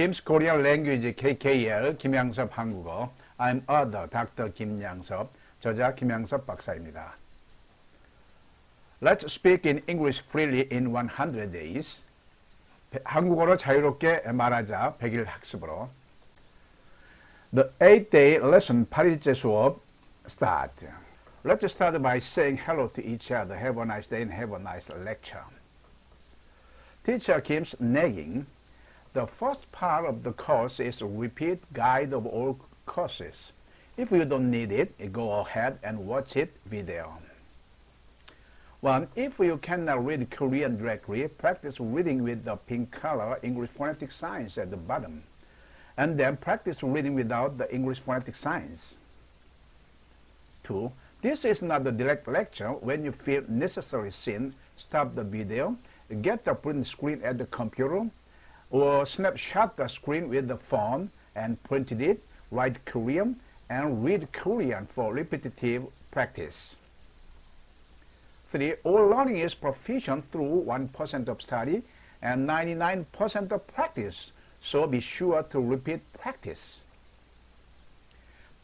Kim's Korean Language KKL 김양섭 한국어 I'm other Dr. 김양섭 저자 김양섭 박사입니다. Let's speak in English freely in 100 days. 배- 한국어로 자유롭게 말하자 100일 학습으로 The 8-day lesson 8일째 수업 start. Let's start by saying hello to each other. Have a nice day and have a nice lecture. Teacher keeps nagging. The first part of the course is a repeat guide of all courses. If you don't need it, go ahead and watch it video. 1. If you cannot read Korean directly, practice reading with the pink color English phonetic signs at the bottom. And then practice reading without the English phonetic signs. 2. This is not a direct lecture. When you feel necessary seen, stop the video, get the print screen at the computer, or snapshot the screen with the phone and printed it, write Korean, and read Korean for repetitive practice. 3. All learning is proficient through 1% of study and 99% of practice, so be sure to repeat practice.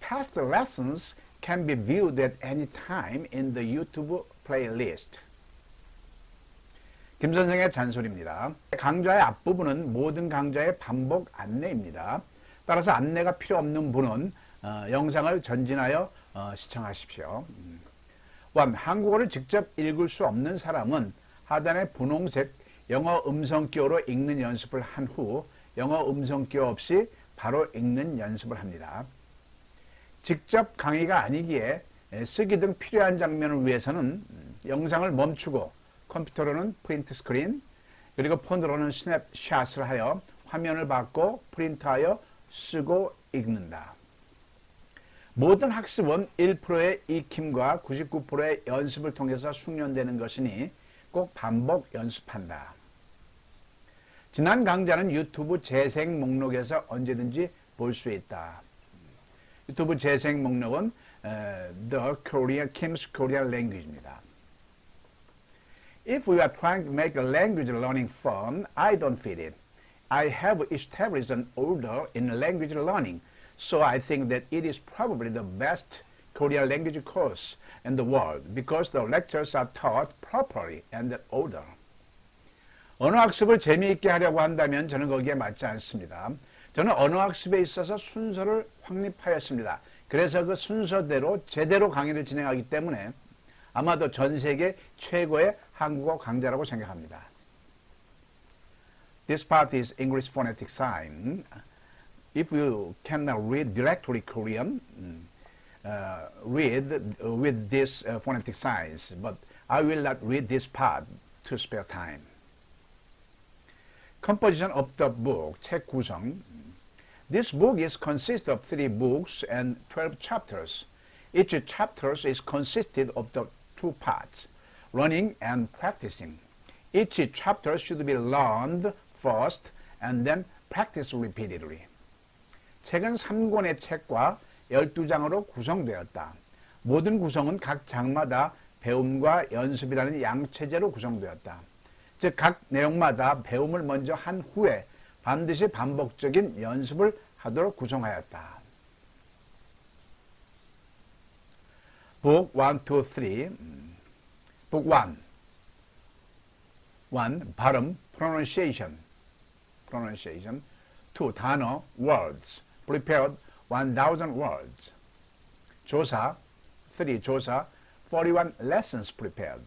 Past lessons can be viewed at any time in the YouTube playlist. 김 선생의 잔소리입니다. 강좌의 앞부분은 모든 강좌의 반복 안내입니다. 따라서 안내가 필요 없는 분은 어, 영상을 전진하여 어, 시청하십시오. 음. 원, 한국어를 직접 읽을 수 없는 사람은 하단의 분홍색 영어 음성 기호로 읽는 연습을 한 후 영어 음성 기호 없이 바로 읽는 연습을 합니다. 직접 강의가 아니기에 쓰기 등 필요한 장면을 위해서는 음, 영상을 멈추고 컴퓨터로는 프린트 스크린 그리고 폰으로는 스냅샷을 하여 화면을 받고 프린트하여 쓰고 읽는다. 모든 학습은 1%의 익힘과 99%의 연습을 통해서 숙련되는 것이니 꼭 반복 연습한다. 지난 강좌는 유튜브 재생 목록에서 언제든지 볼 수 있다. 유튜브 재생 목록은 에, The Korean Kim's Korean Language입니다. If we are trying to make a language learning fun, I don't fit it. I have established an order in language learning, so I think that it is probably the best Korean language course in the world because the lectures are taught properly and in order. 언어 학습을 재미있게 하려고 한다면 저는 거기에 맞지 않습니다. 저는 언어 학습에 있어서 순서를 확립하였습니다. 그래서 그 순서대로 제대로 강의를 진행하기 때문에 아마도 전 세계 최고의 한국어 강좌라고 생각합니다. This part is English phonetic sign. If you cannot read directly Korean, mm, uh, read uh, with this uh, phonetic signs, but I will not read this part to spare time. Composition of the book, 책 구성. This book is consist of three books and 12 chapters. Each chapter is consisted of the two parts, Learning and practicing. Each chapter should be learned first and then practiced repeatedly. 책은 3권의 책과 12장으로 구성되었다. 모든 구성은 각 장마다 배움과 연습이라는 양체제로 구성되었다. 즉, 각 내용마다 배움을 먼저 한 후에 반드시 반복적인 연습을 하도록 구성하였다. Book 1, 2, 3. Book 1. 1. 발음, pronunciation. pronunciation. 2. 단어, words. Prepared 1000 words. 조사. 3. 조사. 41 lessons prepared.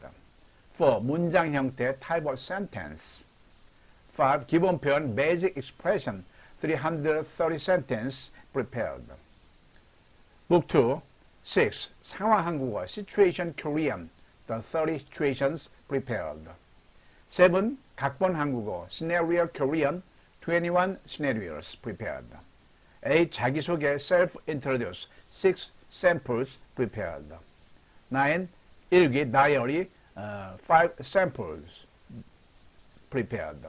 4. 문장 형태, type of sentence. 5. 기본 표현, basic expression, 330 sentence prepared. Book 2. 6. 상황 한국어, situation Korean, the 30 situations prepared. 7. 각본 한국어, scenario Korean, 21 scenarios prepared. 8. 자기소개, self-introduce, 6 samples prepared. 9. 일기, diary, uh, 5 samples prepared.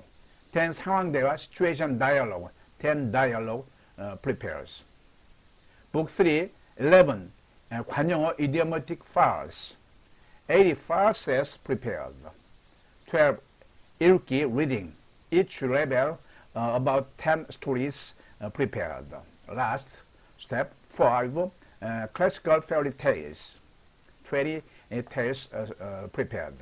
10. 상황 대화, situation dialogue, 10 dialogue uh, prepares. Book 3, 11. uh, 관용어, idiomatic farce, 80 farces prepared. 12. 읽기, reading. Each level uh, about 10 stories uh, prepared. Last step 5 uh, classical fairy tales. 20 uh, tales uh, uh, prepared.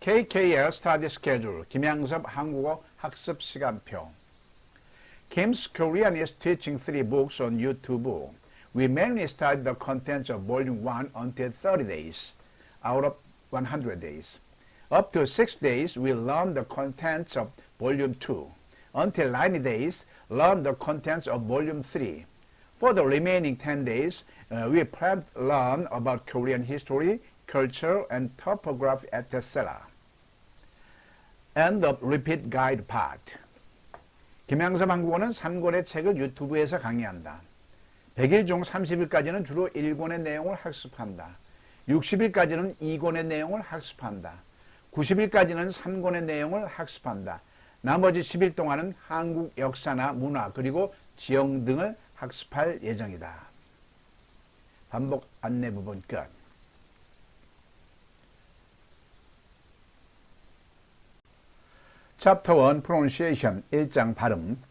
KKL study schedule 김양섭 한국어 학습 시간표 Kim's Korean is teaching three books on YouTube. We mainly study the contents of volume 1 until 30 days out of 100 days. Up to 6 days, we learn the contents of volume 2. Until 90 days, learn the contents of volume 3. For the remaining 10 days, uh, we plan to learn about Korean history, culture, and topography, etc. End of repeat guide part. 김양섭 한국어는 3권의 책을 유튜브에서 강의한다. 100일 중 30일까지는 주로 1권의 내용을 학습한다. 60일까지는 2권의 내용을 학습한다. 90일까지는 3권의 내용을 학습한다. 나머지 10일 동안은 한국 역사나 문화 그리고 지형 등을 학습할 예정이다. 반복 안내 부분 끝. Chapter 1 Pronunciation 1장 발음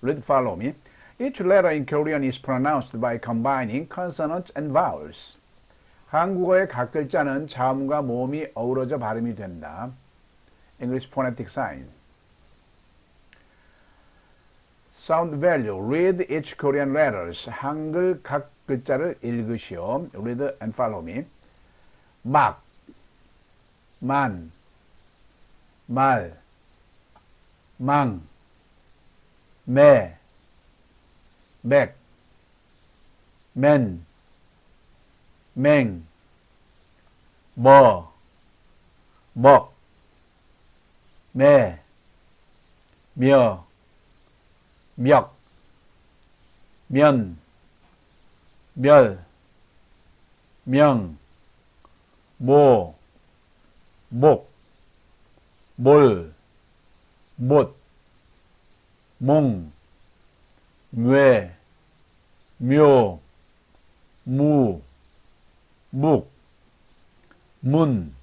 Read follow me. Each letter in Korean is pronounced by combining consonants and vowels. 한국어의 각 글자는 자음과 모음이 어우러져 발음이 된다. English phonetic sign. Sound value. Read each Korean letters. 한글 각 글자를 읽으시오. Read and follow me. 막, 만, 말, 망, 매, 맥, 맨, 맹, 뭐, 먹, 매, 며, 멱, 면, 멸, 명, 모, 목, 몰, 못, 몽, 뇌, 묘, 무, 묵, 문,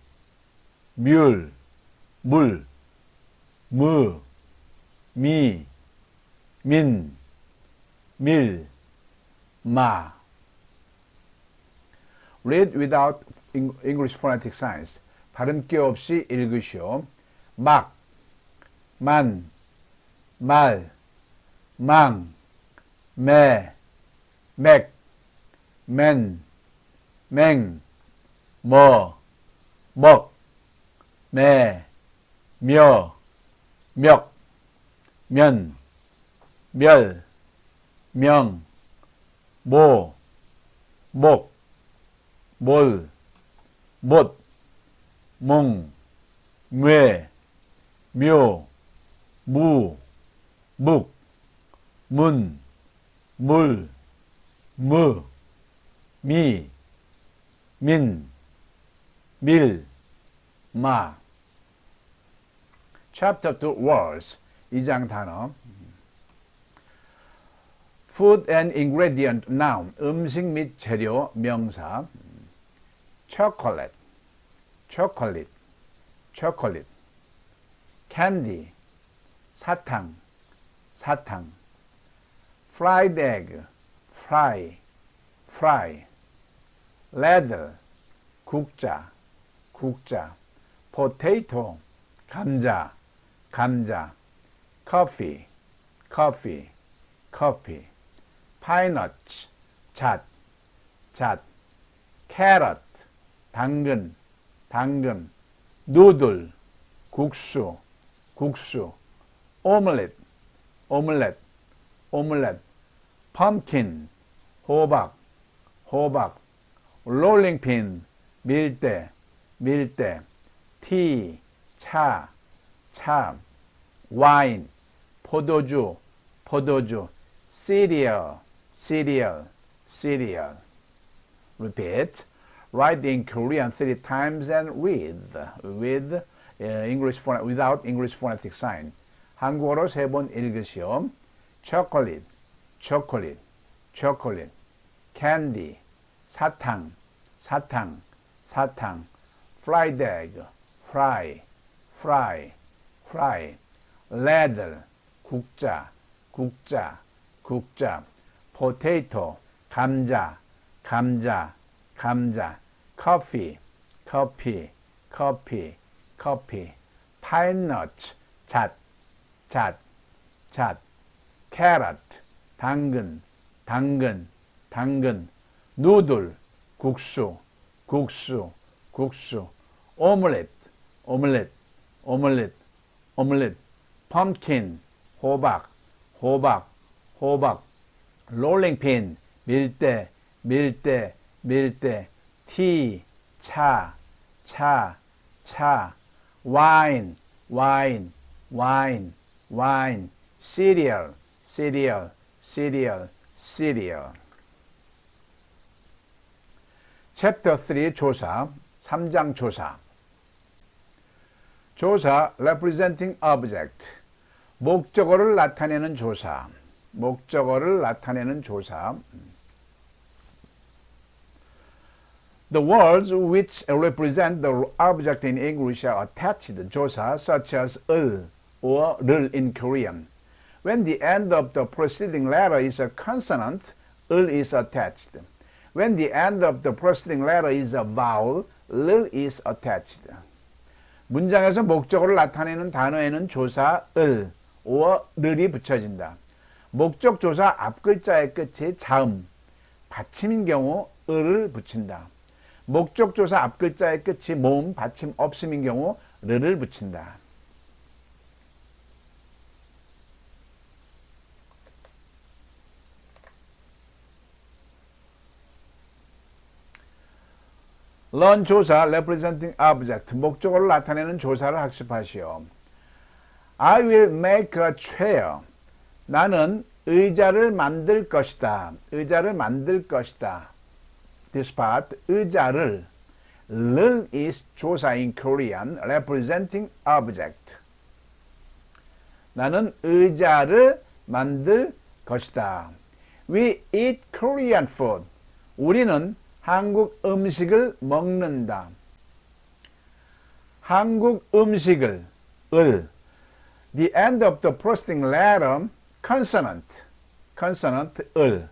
뮬, 물, 무, 미, 민, 밀, 마. Read without English phonetic signs. 발음기 없이 읽으시오. 막, 만, 말, 망, 매, 맥, 맨, 맹, 뭐, 먹, 매, 며, 멱, 면, 멸, 명, 모, 목, 몰, 못, 몽, 뇌, 묘, 무, 묵, 문, 물, 무, 미, 민, 밀, 마. Chapter 2 Words 2장 단어 Food and ingredient noun 음식 및 재료 명사 chocolate chocolate chocolate candy 사탕 사탕 fried egg fry fry leather 국자 국자 potato 감자 감자 coffee coffee coffee pinenuts 잣 잣 carrot 당근 당근 누들 국수 국수 omelette omelette omelette pumpkin 호박 호박 pin 밀대 밀대 tea 차, 차, 와인, 포도주, 포도주, cereal, cereal, cereal. Repeat. Write in Korean three times and with, with uh, English phon- without English phonetic sign. 한국어로 세 번 읽으시오. chocolate, candy, 사탕, 사탕, 사탕, fried egg, fry, fry, cry, leather, 국자, 국자, 국자, potato, 감자, 감자, 감자, coffee, 커피, 커피, 커피, pine nuts, 잣, 잣, 잣, carrot, 당근, 당근, 당근, 누들, 국수, 국수, 국수, 오믈렛, 오믈렛, 오믈렛, 오믈렛, pumpkin, 호박, 호박, 호박, 롤링핀, 밀대, 밀대, 밀대, 티, 차, 차, 차, 와인, 와인, 와인, 와인, cereal, cereal, cereal. 챕 터3 조사, 3장 조사. 조사 representing object. 목적어를 나타내는 조사. 목적어를 나타내는 조사. The words which represent the object in English are attached 조사 such as 을 or 를 in Korean. When the end of the preceding letter is a consonant, 을 is attached. When the end of the preceding letter is a vowel, 를 is attached. 문장에서 목적어를 나타내는 단어에는 조사 을 or 르이 붙여진다. 목적 조사 앞 글자의 끝이 자음, 받침인 경우 을을 붙인다. 목적 조사 앞 글자의 끝이 모음, 받침 없음인 경우 르를 붙인다. 런 조사 representing object 목적어를 나타내는 조사를 학습하시오. I will make a chair. 나는 의자를 만들 것이다. 의자를 만들 것이다. This part 의자를 를 is 조사 in Korean representing object. 나는 의자를 만들 것이다. We eat Korean food. 우리는 한국 음식을 먹는다. 한국 음식을 을 The end of the preceding letter consonant consonant 을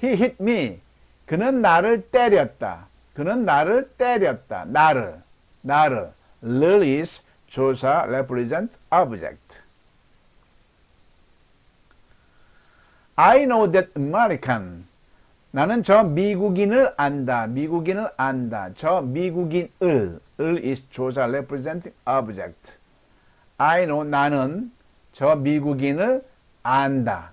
He hit me. 그는 나를 때렸다. 그는 나를 때렸다. 나를 나를 를 is 조사 represent object. I know that American 나는 저 미국인을 안다. 미국인을 안다. 저 미국인을 을 is 조사 representing object. I know 나는 저 미국인을 안다.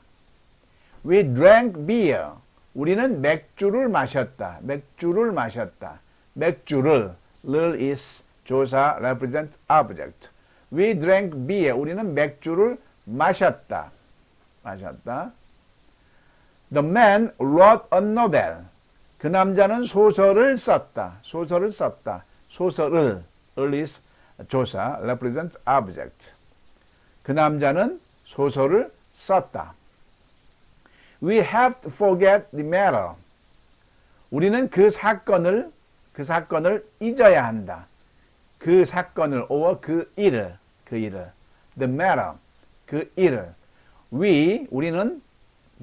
We drank beer. 우리는 맥주를 마셨다. 맥주를 마셨다. 맥주를 를 is 조사 represent object. We drank beer. 우리는 맥주를 마셨다. 마셨다. The man wrote a novel. 그 남자는 소설을 썼다. 소설을 썼다. 소설을 을 is 조사 represent object. 그 남자는 소설을 썼다. We have to forget the matter. 우리는 그 사건을 그 사건을 잊어야 한다. 그 사건을 or 그 일을 그 일을 the matter 그 일을 we 우리는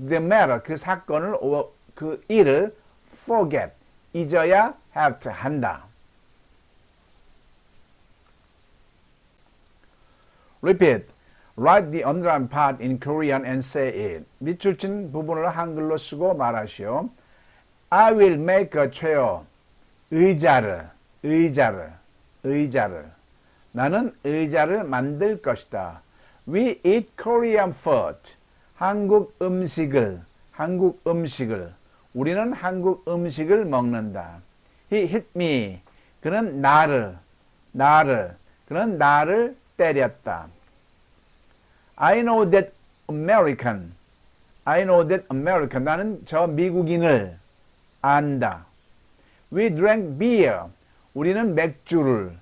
the matter 그 사건을 그 일을 forget 잊어야 have to 한다. Repeat. Write the underlined part in Korean and say it. 밑줄 친 부분을 한글로 쓰고 말하시오. I will make a chair. 의자를, 의자를, 의자를. 나는 의자를 만들 것이다. We eat Korean food. 한국 음식을, 한국 음식을. 우리는 한국 음식을 먹는다. He hit me. 그는 나를, 나를, 그는 나를 때렸다. I know that American. I know that American. 나는 저 미국인을 안다. We drank beer. 우리는 맥주를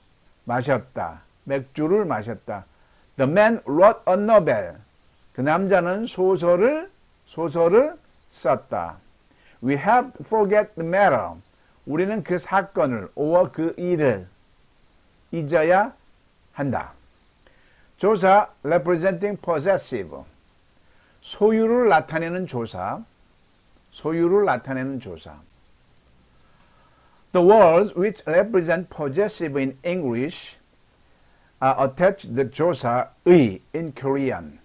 마셨다. 맥주를 마셨다. The man wrote a novel. 그 남자는 소설을 소설을 썼다. We have to forget the matter. 우리는 그 사건을 or 그 일을 잊어야 한다. 조사 representing possessive 소유를 나타내는 조사 소유를 나타내는 조사 The words which represent possessive in English are attached to the 조사 의 in Korean.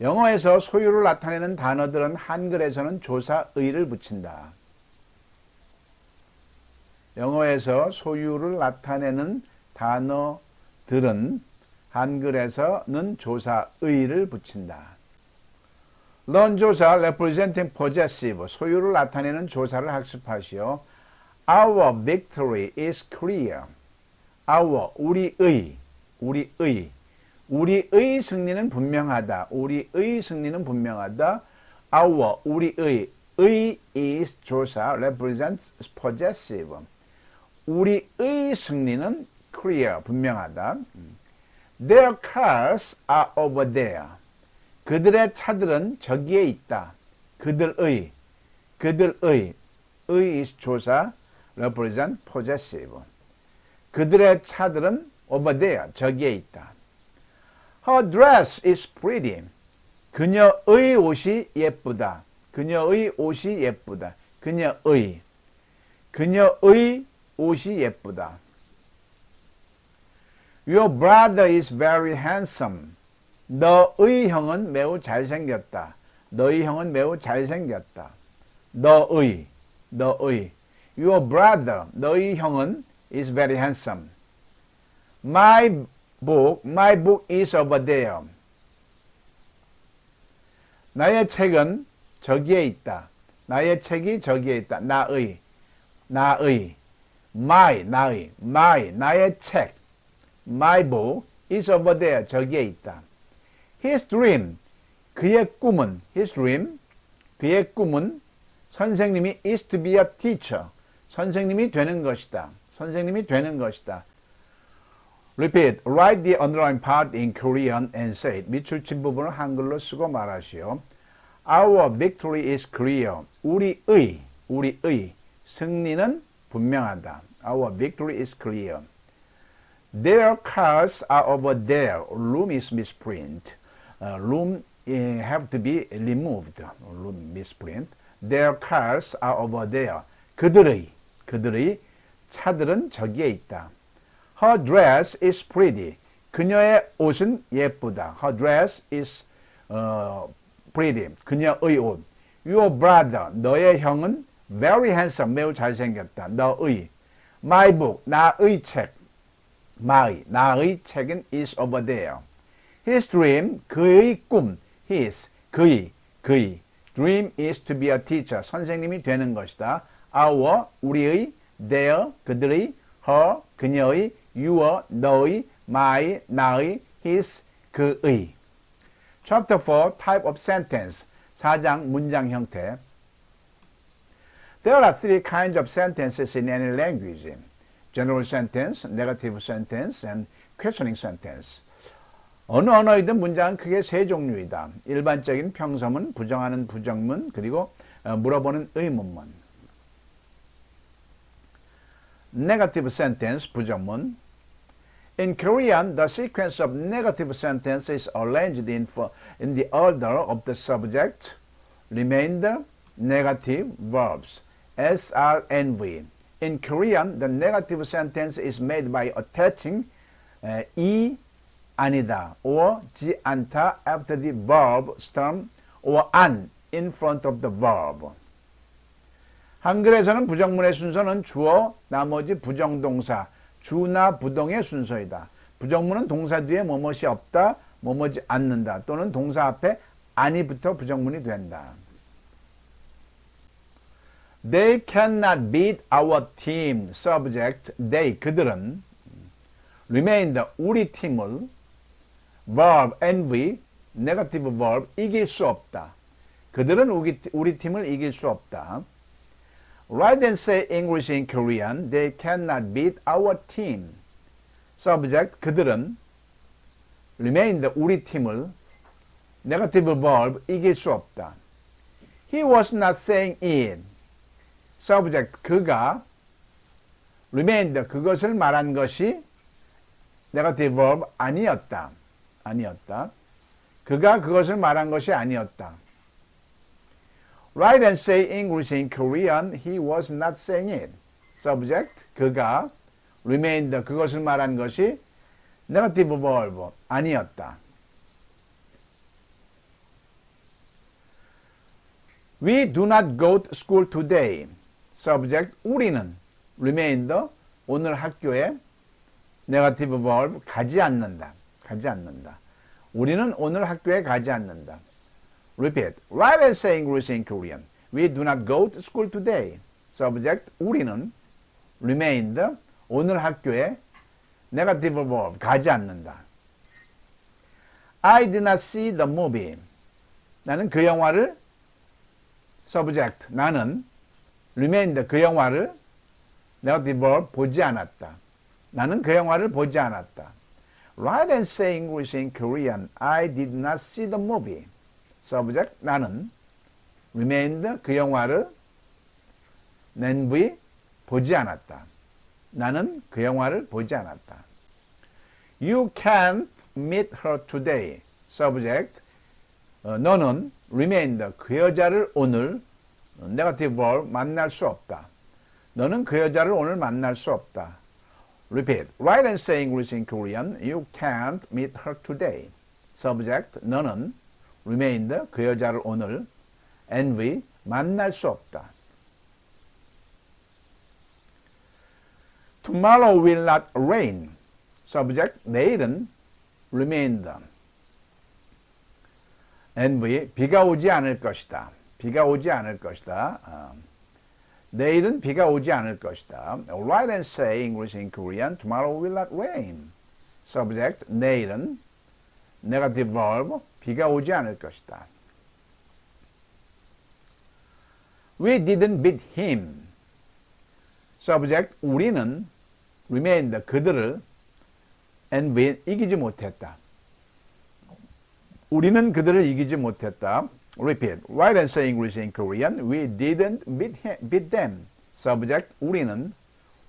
영어에서 소유를 나타내는 단어들은 한글에서는 조사 의를 붙인다. 영어에서 소유를 나타내는 단어들은 한글에서는 조사 의를 붙인다. 런 조사 representing possessive 소유를 나타내는 조사를 학습하시오. Our victory is clear. Our 우리의 우리의 우리의 승리는 분명하다. 우리의 승리는 분명하다. Our 우리의 의 is 조사 represents possessive. 우리의 승리는 clear 분명하다. Their cars are over there. 그들의 차들은 저기에 있다. 그들의 그들의 의 is 조사 represent possessive. 그들의 차들은 over there 저기에 있다. Her dress is pretty. 그녀의 옷이 예쁘다. 그녀의 옷이 예쁘다. 그녀의 그녀의 옷이 예쁘다. Your brother is very handsome. 너의 형은 매우 잘생겼다. 너의 형은 매우 잘생겼다. 너의, 너의. Your brother, 너의 형은 is very handsome. My book, my book is over there. 나의 책은 저기에 있다. 나의 책이 저기에 있다. 나의, 나의, my, 나의, my, 나의 책. My book is over there. 저기에 있다. His dream, 그의 꿈은, his dream, 그의 꿈은 선생님이 is to be a teacher. 선생님이 되는 것이다. 선생님이 되는 것이다. Repeat. Write the underlined part in Korean and say it. 밑줄 친 부분을 한글로 쓰고 말하시오. Our victory is clear. 우리의, 우리의 승리는 분명하다. Our victory is clear. Their cars are over there. Room is misprint. Uh, room eh, have to be removed. Room misprint. Their cars are over there. 그들의 그들의 차들은 저기에 있다. Her dress is pretty. 그녀의 옷은 예쁘다. Her dress is uh, pretty. 그녀의 옷. Your brother, 너의 형은 very handsome, 매우 잘생겼다. 너의. My book, 나의 책. my, 나의 책은 is over there. His dream, 그의 꿈. His, 그의, 그의. Dream is to be a teacher. 선생님이 되는 것이다. Our, 우리의, their, 그들의, her, 그녀의, your, 너의, my, 나의, his, 그의. Chapter 4, type of sentence. 4장 문장 형태. There are three kinds of sentences in any language. General sentence, negative sentence, and questioning sentence. 어느 언어이든 문장은 크게 세 종류이다. 일반적인 평서문, 부정하는 부정문, 그리고 물어보는 의문문. Negative sentence, 부정문. In Korean, the sequence of negative sentence is arranged in, for, in the order of the subject, remainder, negative verbs, SRNV. In Korean, the negative sentence is made by attaching uh, 이 아니다 or 지 않다 after the verb stem or an in front of the verb. 한글에서는 부정문의 순서는 주어, 나머지 부정동사, 주나 부동의 순서이다. 부정문은 동사 뒤에 뭐뭇이 없다, 뭐뭇이 않는다 또는 동사 앞에 아니 붙어 부정문이 된다. They cannot beat our team. Subject, they, 그들은 remain the 우리 팀을 verb, envy, negative verb, 이길 수 없다. 그들은 우리, 우리 팀을 이길 수 없다. Write and say English in Korean. They cannot beat our team. Subject, 그들은 remain 우리 팀을 negative verb, 이길 수 없다. He was not saying it. subject 그가 remained 그것을 말한 것이 negative verb 아니었다. 아니었다. 그가 그것을 말한 것이 아니었다. Write and say English in Korean. He was not saying it. Subject 그가 remained 그것을 말한 것이 negative verb 아니었다. We do not go to school today. Subject 우리는 remained 오늘 학교에 negative verb 가지 않는다. 가지 않는다. 우리는 오늘 학교에 가지 않는다. Repeat. Write and say English in Korean. We do not go to school today. Subject 우리는 remained 오늘 학교에 negative verb 가지 않는다. I did not see the movie. 나는 그 영화를 subject 나는 remained 그 영화를 negative verb 보지 않았다. 나는 그 영화를 보지 않았다. Write and say English in Korean. I did not see the movie. Subject 나는 remained 그 영화를 NV 보지 않았다. 나는 그 영화를 보지 않았다. You can't meet her today. Subject 어, 너는 remained 그 여자를 오늘 negative verb 만날 수 없다. 너는 그 여자를 오늘 만날 수 없다. Repeat. Write and say English in Korean. You can't meet her today. Subject. 너는 remained 그 여자를 오늘 envy 만날 수 없다. Tomorrow will not rain. Subject. 내일은 remained envy 비가 오지 않을 것이다. 비가 오지 않을 것이다. 어. 내일은 비가 오지 않을 것이다. Write and say English in Korean. Tomorrow will not rain. Subject. 내일은 negative verb. 비가 오지 않을 것이다. We didn't beat him. Subject. 우리는 remained 그들을 and we 이기지 못했다. 우리는 그들을 이기지 못했다. Repeat. Write and say English in Korean. We didn't beat, him, beat them. Subject. 우리는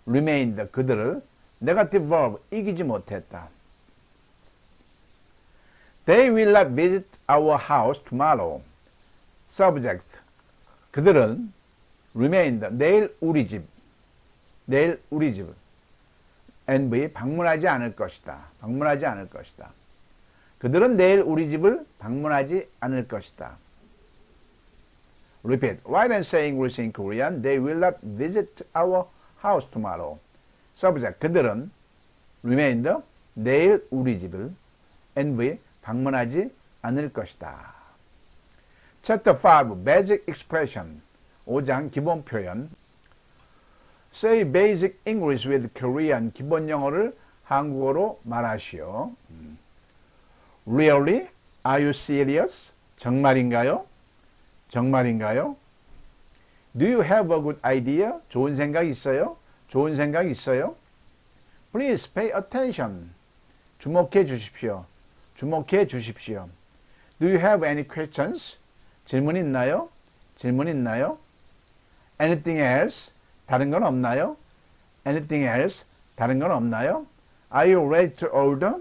remained 그들을 negative verb 이기지 못했다. They will not visit our house tomorrow. Subject. 그들은 remained 내일 우리 집 내일 우리 집 NV 방문하지 않을 것이다. 방문하지 않을 것이다. 그들은 내일 우리 집을 방문하지 않을 것이다. Repeat. Write and say English in Korean. They will not visit our house tomorrow. Subject. 그들은 remained 내일 우리 집을 NV 방문하지 않을 것이다. Chapter 5 Basic Expression 5장 기본 표현 Say basic English with Korean 기본 영어를 한국어로 말하시오. Really? Are you serious? 정말인가요? 정말인가요? Do you have a good idea? 좋은 생각 있어요? 좋은 생각 있어요? Please pay attention. 주목해 주십시오. 주목해 주십시오. Do you have any questions? 질문 있나요? 질문 있나요? Anything else? 다른 건 없나요? Anything else? 다른 건 없나요? Are you ready to order?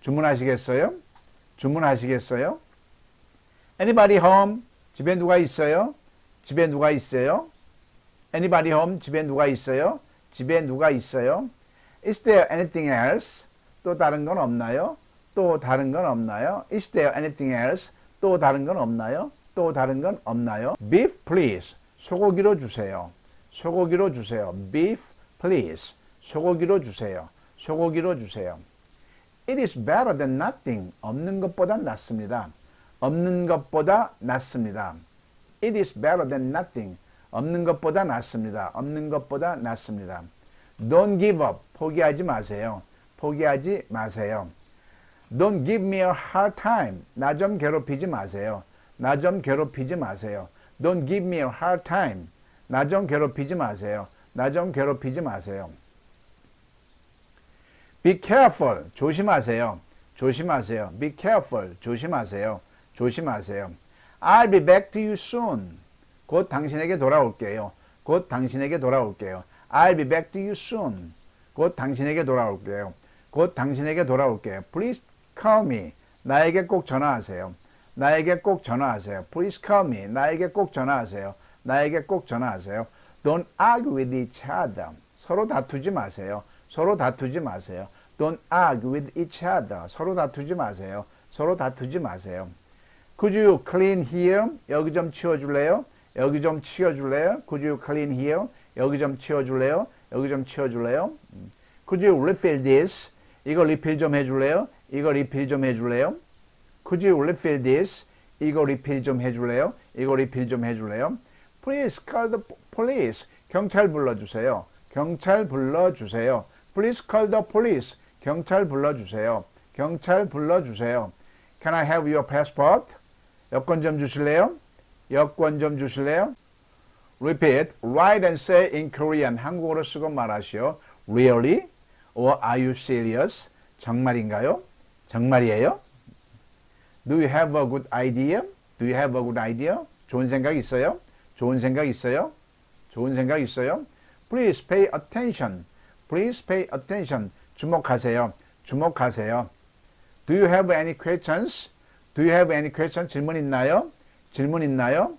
주문하시겠어요? 주문하시겠어요? Anybody home? 집에 누가 있어요? 집에 누가 있어요? Anybody home? 집에 누가 있어요? 집에 누가 있어요? Is there anything else? 또 다른 건 없나요? 또 다른 건 없나요? Is there anything else? 또 다른 건 없나요? 또 다른 건 없나요? Beef please. 소고기로 주세요. 소고기로 주세요. Beef please. 소고기로 주세요. 소고기로 주세요. It is better than nothing. 없는 것보다 낫습니다. 없는 것보다 낫습니다. It is better than nothing. 없는 것보다 낫습니다. 없는 것보다 낫습니다. Don't give up. 포기하지 마세요. 포기하지 마세요. Don't give me a hard time. 나 좀 괴롭히지 마세요. 나 좀 괴롭히지 마세요. Don't give me a hard time. 나 좀 괴롭히지 마세요. 나 좀 괴롭히지 마세요. Be careful. 조심하세요. 조심하세요. Be careful. 조심하세요. 조심하세요. I'll be back to you soon. 곧 당신에게 돌아올게요. 곧 당신에게 돌아올게요. I'll be back to you soon. 곧 당신에게 돌아올게요. 곧 당신에게 돌아올게요. Please call me. 나에게 꼭 전화하세요. 나에게 꼭 전화하세요. Please call me. 나에게 꼭 전화하세요. 나에게 꼭 전화하세요. Don't argue with each other. 서로 다투지 마세요. 서로 다투지 마세요. Don't argue with each other. 서로 다투지 마세요. 서로 다투지 마세요. Could you clean here? 여기 좀 치워줄래요? 여기 좀 치워줄래요? Could you clean here? 여기 좀 치워줄래요? 여기 좀 치워줄래요? 음. Could you refill this? 이거 리필 좀 해줄래요? 이거 리필 좀 해줄래요? Could you refill this? 이거 리필 좀 해줄래요? 이거 리필 좀 해줄래요? Please call the police. 경찰 불러주세요. 경찰 불러주세요. Please call the police. 경찰 불러주세요. 경찰 불러주세요. Can I have your passport? 여권 좀 주실래요? 여권 좀 주실래요? Repeat. Write and say in Korean. 한국어로 쓰고 말하시오. Really? Or are you serious? 정말인가요? 정말이에요? Do you have a good idea? Do you have a good idea? 좋은 생각 있어요? 좋은 생각 있어요? 좋은 생각 있어요? Please pay attention. Please pay attention. 주목하세요. 주목하세요. Do you have any questions? Do you have any questions? 질문 있나요? 질문 있나요?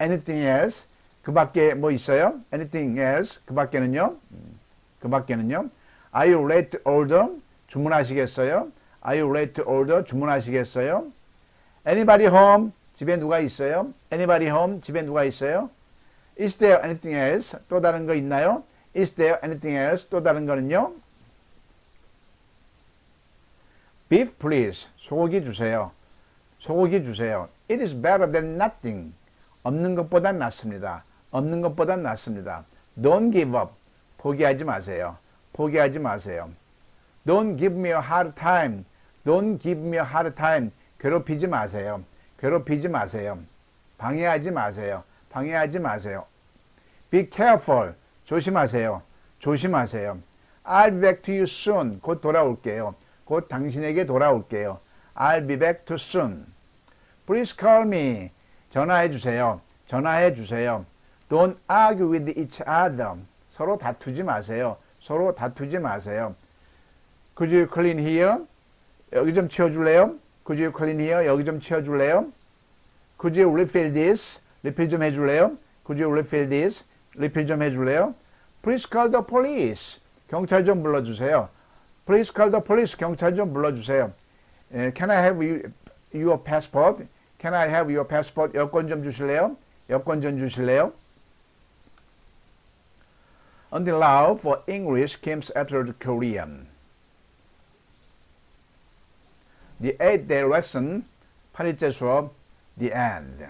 Anything else? 그 밖에 뭐 있어요? Anything else? 그 밖에는요? 음, 그 밖에는요? Are you to order? 주문하시겠어요? Are you ready to order? 주문하시겠어요? Anybody home? 집에 누가 있어요? Anybody home? 집에 누가 있어요? Is there anything else? 또 다른 거 있나요? Is there anything else? 또 다른 거는요? Beef please. 소고기 주세요. 소고기 주세요. It is better than nothing. 없는 것보단 낫습니다. 없는 것보단 낫습니다. Don't give up. 포기하지 마세요. 포기하지 마세요. Don't give me a hard time. Don't give me a hard time. 괴롭히지 마세요. 괴롭히지 마세요. 방해하지 마세요. 방해하지 마세요. Be careful. 조심하세요. 조심하세요. I'll be back to you soon. 곧 돌아올게요. 곧 당신에게 돌아올게요. I'll be back too soon. Please call me. 전화해 주세요. 전화해 주세요. Don't argue with each other. 서로 다투지 마세요. 서로 다투지 마세요. Could you clean here? 여기 좀 치워줄래요? Could you clean here? 여기 좀 치워줄래요? Could you refill this? 리필 좀 해줄래요? Could you refill this? 리필 좀 해줄래요? Please call the police. 경찰 좀 불러주세요. Please call the police. 경찰 좀 불러주세요. 에, Can I have you, your passport? Can I have your passport? 여권 좀 주실래요? 여권 좀 주실래요? Until now, for English comes after the Korean. The eight-day lesson, 8일째 수업, the end.